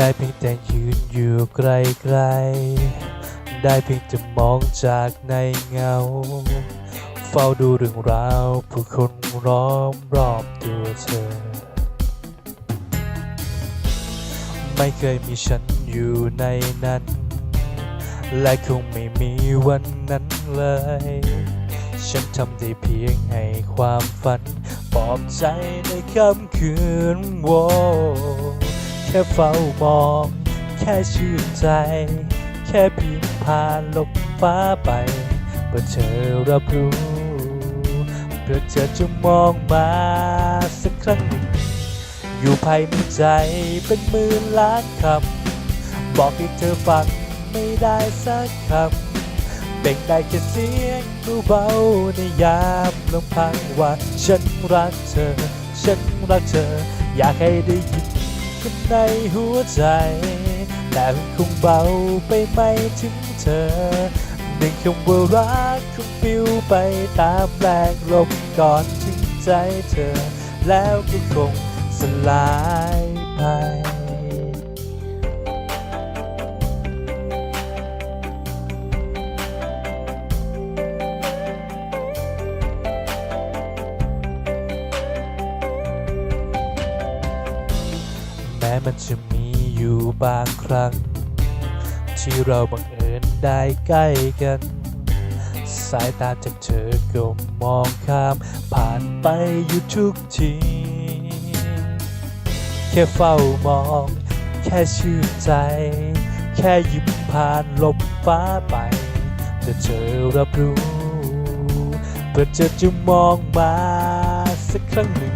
ได้เพียงแต่ยืนอยู่ไกลๆ ได้เพียงจะมองจากในเงา เฝ้าดูเรื่องราวผู้คนร้อมรอบตัวเธอ ไม่เคยมีฉันอยู่ในนั้น และคงไม่มีวันนั้นเลย ฉันทำได้เพียงให้ความฝันปลอบใจในค่ำคืนโว แค่เฝ้ามอง แค่ชื่นใจ แค่เพียงผ่านลมฟ้าไปเพื่อเธอรับรู้เพื่อเธอจะมองมาสักครั้งหนึ่งอยู่ภายในใจเป็นหมื่นล้านคำ บอกให้เธอฟังไม่ได้สักคำเบ่งได้แค่เสียงเบาๆในยามลำพังว่า ฉันรักเธอ ฉันรักเธอ อยากให้ได้ยิน ข้างในหัวใจ แต่คงเบาไปไม่ถึงเธอหนึ่งคำว่ารักคงปิวไปตามแรงลมก่อนถึงใจเธอ แล้วก็คงสลายไป แม้มันจะมีอยู่บางครั้ง ที่เราบังเอิญได้ใกล้กัน สายตาจากเธอก็มองข้าม ผ่านไปอยู่ทุกที แค่เฝ้ามอง แค่ชื่นใจ แค่ยิ้มผ่านลมฟ้าไป แต่เธอรับรู้เพื่อเธอจะมองมาสักครั้งหนึ่ง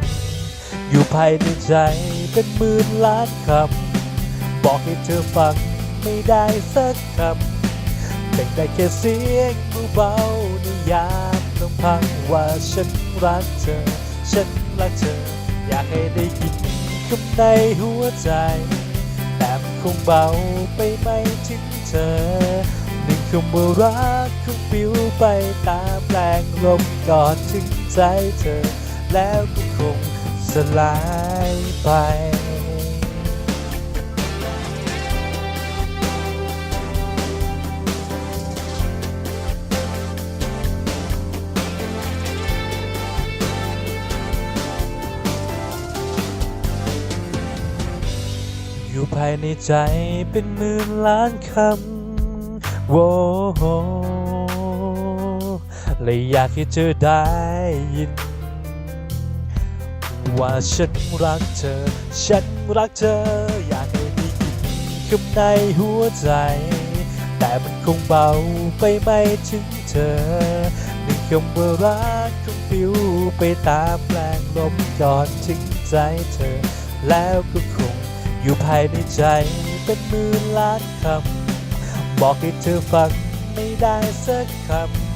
อยู่ภายในใจ เป็นหมื่นล้านคำ บอกให้เธอฟังไม่ได้สักคำแต่งได้แค่เสียงเบาๆในยามลำพังว่าฉันรักเธอ ฉันรักเธอ อยากให้ได้ยินคำในหัวใจ แต่มคงเบาไปไม่ถึงเธอหนึ่งคำว่ารักคงปลิวไปตามแรงลมก่อนถึงใจเธอ แล้วก็คง สลายไป อยู่ภายในใจเป็นหมื่นล้านคำโว้เลยอยากให้เธอได้ยิน ว่าฉันรักเธอ ฉันรักเธอ อยากให้ได้ยินคำในหัวใจ แต่มันคงเบาไปไม่ถึงเธอหนึ่งคำว่ารักคงปิวไปตามแรงลมก่อนถึงใจเธอ แล้วก็คงอยู่ภายในใจเป็นหมื่นล้านคำ บอกให้เธอฟังไม่ได้สักค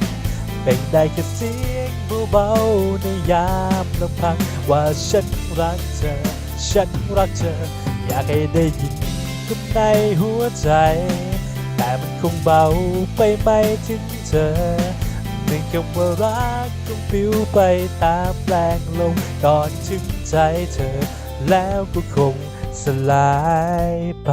ำ เป็นได้แค่เสียง เบาๆในยามลำพังว่าฉันรักเธอ ฉันรักเธอ อยากให้ได้ยินคำในหัวใจ แต่มันคงเบาไปไม่ถึงเธอหนึ่งคำว่ารักคงปลิวไปตามแรงลมก่อนถึงใจเธอ แล้วก็คงสลายไป